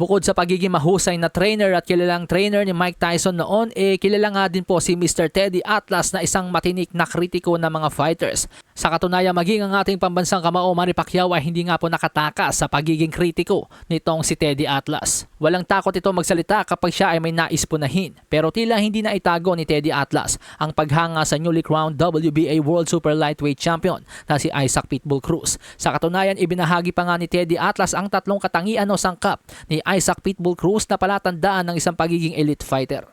Bukod sa pagiging mahusay na trainer at kilalang trainer ni Mike Tyson noon, eh kilala nga din po si Mr. Teddy Atlas na isang matinik na kritiko ng mga fighters. Sa katunayan, maging ang ating pambansang kamao Manny Pacquiao ay hindi nga po nakatakas sa pagiging kritiko nitong si Teddy Atlas. Walang takot ito magsalita kapag siya ay may nais punahin. Pero tila hindi na itago ni Teddy Atlas ang paghanga sa newly crowned WBA World Super Lightweight Champion na si Isaac Pitbull Cruz. Sa katunayan, ibinahagi pa nga ni Teddy Atlas ang tatlong katangian o sangkap ni Isaac Pitbull Cruz na palatandaan ng isang pagiging elite fighter.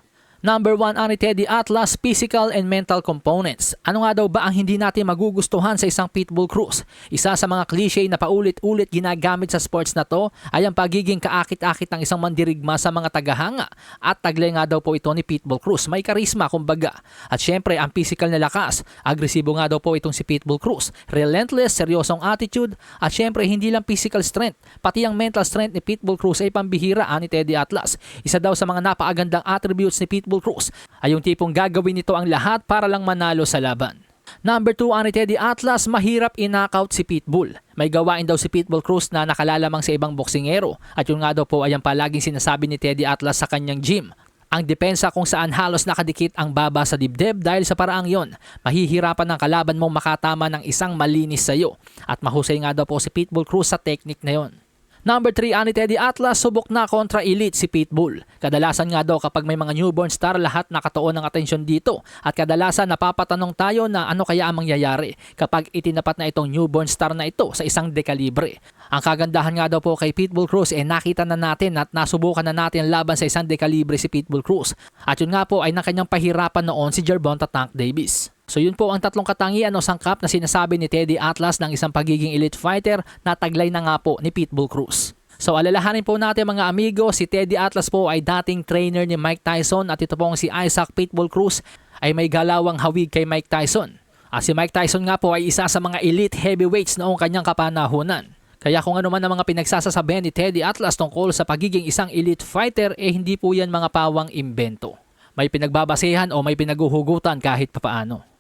Number 1 ang ni Teddy Atlas, physical and mental components. Ano nga daw ba ang hindi natin magugustuhan sa isang Pitbull Cruz? Isa sa mga cliche na paulit-ulit ginagamit sa sports na to ay ang pagiging kaakit-akit ng isang mandirigma sa mga tagahanga. At taglay nga daw po ito ni Pitbull Cruz. May karisma kumbaga. At syempre ang physical na lakas. Agresibo nga daw po itong si Pitbull Cruz. Relentless, seryosong attitude at syempre hindi lang physical strength. Pati ang mental strength ni Pitbull Cruz ay pambihira ani Teddy Atlas. Isa daw sa mga napakagandang attributes ni Pitbull Cruz ay yung tipong gagawin nito ang lahat para lang manalo sa laban. Number 2 ang ni Teddy Atlas, mahirap i-knockout si Pitbull. May gawain daw si Pitbull Cruz na nakalalamang sa ibang boksingero at yun nga daw po ay ang palaging sinasabi ni Teddy Atlas sa kanyang gym. Ang depensa kung saan halos nakadikit ang baba sa dibdib dahil sa paraang yon, mahihirapan ng kalaban mong makatama ng isang malinis sa iyo. At mahusay nga daw po si Pitbull Cruz sa technique na yon. Number 3, ani Teddy Atlas, subok na kontra elite si Pitbull. Kadalasan nga daw kapag may mga newborn star, lahat nakatuon ng atensyon dito. At kadalasan napapatanong tayo na ano kaya ang mangyayari kapag itinapat na itong newborn star na ito sa isang dekalibre. Ang kagandahan nga daw po kay Pitbull Cruz eh nakita na natin at nasubukan na natin laban sa isang dekalibre si Pitbull Cruz. At yun nga po ay ng kanyang pahirapan noon si Gervonta Tank Davis. So yun po ang tatlong katangian o sangkap na sinasabi ni Teddy Atlas ng isang pagiging elite fighter na taglay na nga po ni Pitbull Cruz. So alalahanin po natin mga amigo, si Teddy Atlas po ay dating trainer ni Mike Tyson at ito pong si Isaac Pitbull Cruz ay may galawang hawig kay Mike Tyson. At si Mike Tyson nga po ay isa sa mga elite heavyweights noong kanyang kapanahunan. Kaya kung ano man ang mga pinagsasasabihan ni Teddy Atlas tungkol sa pagiging isang elite fighter, eh hindi po yan mga pawang imbento. May pinagbabasehan o may pinaguhugutan kahit papaano.